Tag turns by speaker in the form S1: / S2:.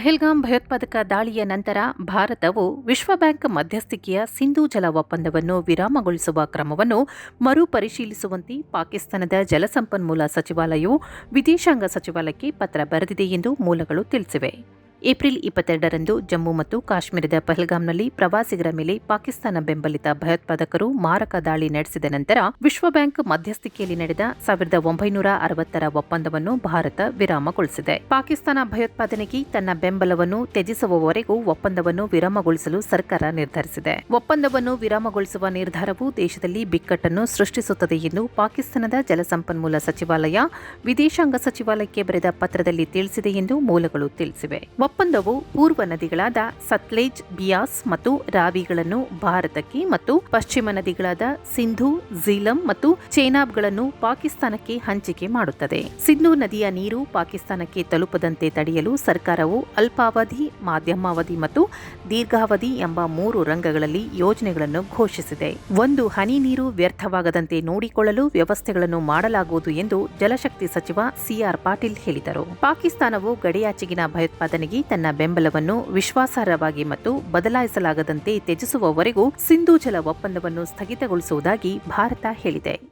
S1: ಪಹಲ್ಗಾಮ್ ಭಯೋತ್ಪಾದಕ ದಾಳಿಯ ನಂತರ ಭಾರತವು ವಿಶ್ವಬ್ಯಾಂಕ್ ಮಧ್ಯಸ್ಥಿಕೆಯ ಸಿಂಧೂ ಜಲ ಒಪ್ಪಂದವನ್ನು ವಿರಾಮಗೊಳಿಸುವ ಕ್ರಮವನ್ನು ಮರುಪರಿಶೀಲಿಸುವಂತೆ ಪಾಕಿಸ್ತಾನದ ಜಲಸಂಪನ್ಮೂಲ ಸಚಿವಾಲಯವು ವಿದೇಶಾಂಗ ಸಚಿವಾಲಯಕ್ಕೆ ಪತ್ರ ಬರೆದಿದೆ ಎಂದು ಮೂಲಗಳು ತಿಳಿಸಿವೆ. ಏಪ್ರಿಲ್ ಇಪ್ಪತ್ತೆರಡರಂದು ಜಮ್ಮು ಮತ್ತು ಕಾಶ್ಮೀರದ ಪಹಲ್ಗಾಮ್ನಲ್ಲಿ ಪ್ರವಾಸಿಗರ ಮೇಲೆ ಪಾಕಿಸ್ತಾನ ಬೆಂಬಲಿತ ಭಯೋತ್ಪಾದಕರು ಮಾರಕ ದಾಳಿ ನಡೆಸಿದ ನಂತರ ವಿಶ್ವ ಬ್ಯಾಂಕ್ ಮಧ್ಯಸ್ಥಿಕೆಯಲ್ಲಿ ನಡೆದ ಸಾವಿರದ ಒಂಬೈನೂರ ಅರವತ್ತರ ಒಪ್ಪಂದವನ್ನು ಭಾರತ ವಿರಾಮಗೊಳಿಸಿದೆ. ಪಾಕಿಸ್ತಾನ ಭಯೋತ್ಪಾದನೆಗೆ ತನ್ನ ಬೆಂಬಲವನ್ನು ತ್ಯಜಿಸುವವರೆಗೂ ಒಪ್ಪಂದವನ್ನು ವಿರಾಮಗೊಳಿಸಲು ಸರ್ಕಾರ ನಿರ್ಧರಿಸಿದೆ. ಒಪ್ಪಂದವನ್ನು ವಿರಾಮಗೊಳಿಸುವ ನಿರ್ಧಾರವು ದೇಶದಲ್ಲಿ ಬಿಕ್ಕಟ್ಟನ್ನು ಸೃಷ್ಟಿಸುತ್ತದೆ ಎಂದು ಪಾಕಿಸ್ತಾನದ ಜಲಸಂಪನ್ಮೂಲ ಸಚಿವಾಲಯ ವಿದೇಶಾಂಗ ಸಚಿವಾಲಯಕ್ಕೆ ಬರೆದ ಪತ್ರದಲ್ಲಿ ತಿಳಿಸಿದೆ ಎಂದು ಮೂಲಗಳು ತಿಳಿಸಿವೆ. ಒಪ್ಪಂದವು ಪೂರ್ವ ನದಿಗಳಾದ ಸತ್ಲೇಜ್, ಬಿಯಾಸ್ ಮತ್ತು ರಾವಿಗಳನ್ನು ಭಾರತಕ್ಕೆ ಮತ್ತು ಪಶ್ಚಿಮ ನದಿಗಳಾದ ಸಿಂಧು, ಝೀಲಂ ಮತ್ತು ಚೇನಾಬ್ಗಳನ್ನು ಪಾಕಿಸ್ತಾನಕ್ಕೆ ಹಂಚಿಕೆ ಮಾಡುತ್ತದೆ. ಸಿಂಧು ನದಿಯ ನೀರು ಪಾಕಿಸ್ತಾನಕ್ಕೆ ತಲುಪದಂತೆ ತಡೆಯಲು ಸರ್ಕಾರವು ಅಲ್ಪಾವಧಿ, ಮಾಧ್ಯಮಾವಧಿ ಮತ್ತು ದೀರ್ಘಾವಧಿ ಎಂಬ ಮೂರು ರಂಗಗಳಲ್ಲಿ ಯೋಜನೆಗಳನ್ನು ಘೋಷಿಸಿದೆ. ಒಂದು, ಹನಿ ನೀರು ವ್ಯರ್ಥವಾಗದಂತೆ ನೋಡಿಕೊಳ್ಳಲು ವ್ಯವಸ್ಥೆಗಳನ್ನು ಮಾಡಲಾಗುವುದು ಎಂದು ಜಲಶಕ್ತಿ ಸಚಿವ ಸಿಆರ್ ಪಾಟೀಲ್ ಹೇಳಿದರು. ಪಾಕಿಸ್ತಾನವು ಗಡಿಯಾಚೆಗಿನ ಭಯೋತ್ಪಾದನೆಗೆ ತನ್ನ ಬೆಂಬಲವನ್ನು ವಿಶ್ವಾಸಾರ್ಹವಾಗಿ ಮತ್ತು ಬದಲಾಯಿಸಲಾಗದಂತೆ ತ್ಯಜಿಸುವವರೆಗೂ ಸಿಂಧೂ ಜಲ ಒಪ್ಪಂದವನ್ನು ಸ್ಥಗಿತಗೊಳಿಸುವುದಾಗಿ ಭಾರತ ಹೇಳಿದೆ.